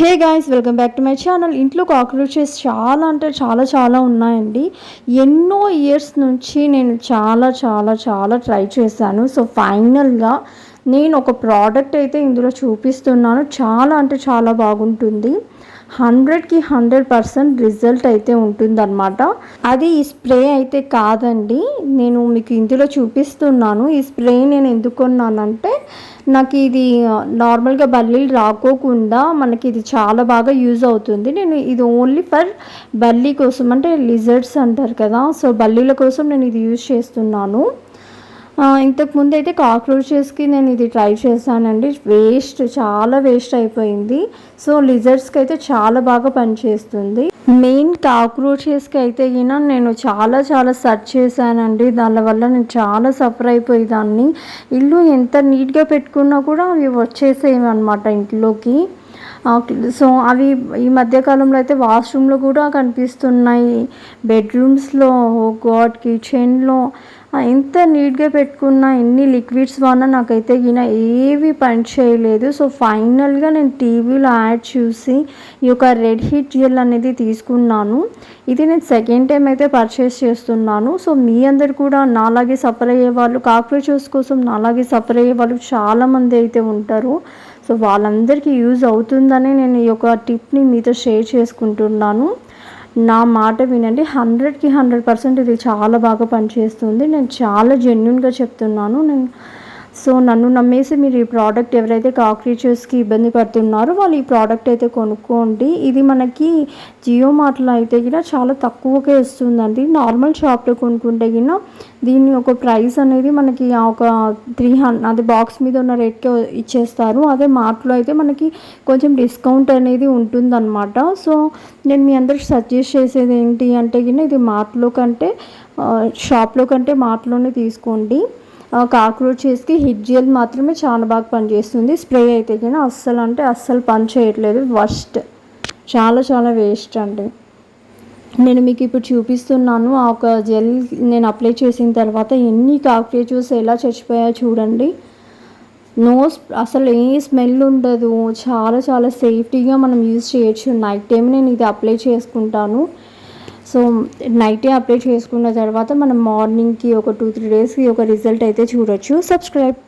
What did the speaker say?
Hey guys welcome back to my channel. ఇంట్లో cockroaches చాలా అంటే చాలా చాలా ఉన్నాయండి. ఎన్నో ఇయర్స్ నుంచి నేను చాలా చాలా చాలా ట్రై చేశాను. సో ఫైనల్గా నేను ఒక ప్రోడక్ట్ అయితే ఇందులో చూపిస్తున్నాను. చాలా అంటే చాలా బాగుంటుంది. హండ్రెడ్కి హండ్రెడ్ పర్సెంట్ రిజల్ట్ అయితే ఉంటుందన్నమాట. అది ఈ స్ప్రే అయితే కాదండి. నేను మీకు ఇందులో చూపిస్తున్నాను. ఈ స్ప్రే నేను ఎందుకున్నానంటే నాకు ఇది నార్మల్గా బల్లీలు రాకోకుండా మనకి ఇది చాలా బాగా యూజ్ అవుతుంది. నేను ఇది ఓన్లీ ఫర్ బల్లీ కోసం అంటే లిజర్డ్స్ అంటారు కదా సో బల్లీల కోసం నేను ఇది యూజ్ చేస్తున్నాను. ఇంతకుముందు ఇంతకు ముందు అయితే కాక్రోచెస్కి నేను ఇది ట్రై చేశానండి. వేస్ట్ చాలా వేస్ట్ అయిపోయింది. సో లిజర్డ్స్కి అయితే చాలా బాగా పనిచేస్తుంది. మెయిన్ కాక్రోచెస్కి అయితే గిన నేను చాలా చాలా సెర్చ్ చేశానండి. దానివల్ల నేను చాలా సఫర్ అయిపోయేదాన్ని ఇల్లు ఎంత నీట్గా పెట్టుకున్నా కూడా అవి వచ్చేసేవి అనమాట ఇంట్లోకి. సో అవి ఈ మధ్యకాలంలో అయితే వాష్రూమ్లో కూడా కనిపిస్తున్నాయి. బెడ్రూమ్స్లో గాడ్ కిచెన్లో. ఎంత నీట్గా పెట్టుకున్న ఎన్ని లిక్విడ్స్ వలన నాకైతే గిన ఏవి పని చేయలేదు. సో ఫైనల్గా నేను టీవీలో యాడ్ చూసి ఈ యొక్క రెడ్ హీట్ జెల్ అనేది తీసుకున్నాను. ఇది నేను సెకండ్ టైం అయితే పర్చేస్ చేస్తున్నాను. సో మీ అందరు కూడా నాలాగే సఫర్ అయ్యే వాళ్ళు కాక్రోచెస్ కోసం నాలాగే సఫర్ అయ్యే వాళ్ళు చాలామంది అయితే ఉంటారు. సో వాళ్ళందరికీ యూజ్ అవుతుంది అవుతుందని నేను ఈ యొక్క టిప్ని మీతో షేర్ చేసుకుంటున్నాను. నా మాట వినండి. హండ్రెడ్కి హండ్రెడ్ పర్సెంట్ ఇది చాలా బాగా పనిచేస్తుంది. నేను చాలా జెన్యున్గా చెప్తున్నాను. నేను సో నన్ను నమ్మేసి మీరు ఈ ప్రోడక్ట్ ఎవరైతే కాక్రీచర్స్కి ఇబ్బంది పడుతున్నారో వాళ్ళు ఈ ప్రోడక్ట్ అయితే కొనుక్కోండి. ఇది మనకి జియో మార్ట్లో అయితే కూడా చాలా తక్కువకే వస్తుందండి. నార్మల్ షాప్లో కొనుక్కుంటే గిన దీని ఒక ప్రైస్ అనేది మనకి ఒక త్రీ హండ్రెడ్ అది బాక్స్ మీద ఉన్న రేట్కే ఇచ్చేస్తారు. అదే మార్ట్లో అయితే మనకి కొంచెం డిస్కౌంట్ అనేది ఉంటుందన్నమాట. సో నేను మీ అందరికి సజెస్ట్ చేసేది ఏంటి అంటే గిన ఇది మార్ట్లో కంటే షాప్లో కంటే మార్ట్లోనే తీసుకోండి. కాక్రోచెస్కి హిట్ జెల్ మాత్రమే చాలా బాగా పనిచేస్తుంది. స్ప్రే అయితే కానీ అస్సలు అంటే అస్సలు పని చేయట్లేదు. వర్స్ట్ చాలా చాలా వేస్ట్ అండి. నేను మీకు ఇప్పుడు చూపిస్తున్నాను. ఆ ఒక జెల్ నేను అప్లై చేసిన తర్వాత ఎన్ని కాక్రోచెస్ ఎలా చచ్చిపోయాయో చూడండి. నో అసలు ఏ స్మెల్ ఉండదు. చాలా చాలా సేఫ్టీగా మనం యూజ్ చేయొచ్చు. నైట్ టైం నేను ఇది అప్లై చేసుకుంటాను. సో నైటే అప్లై చేసుకున్న తర్వాత మనం మార్నింగ్కి ఒక టూ త్రీ డేస్కి ఒక రిజల్ట్ అయితే చూడొచ్చు. సబ్స్క్రైబ్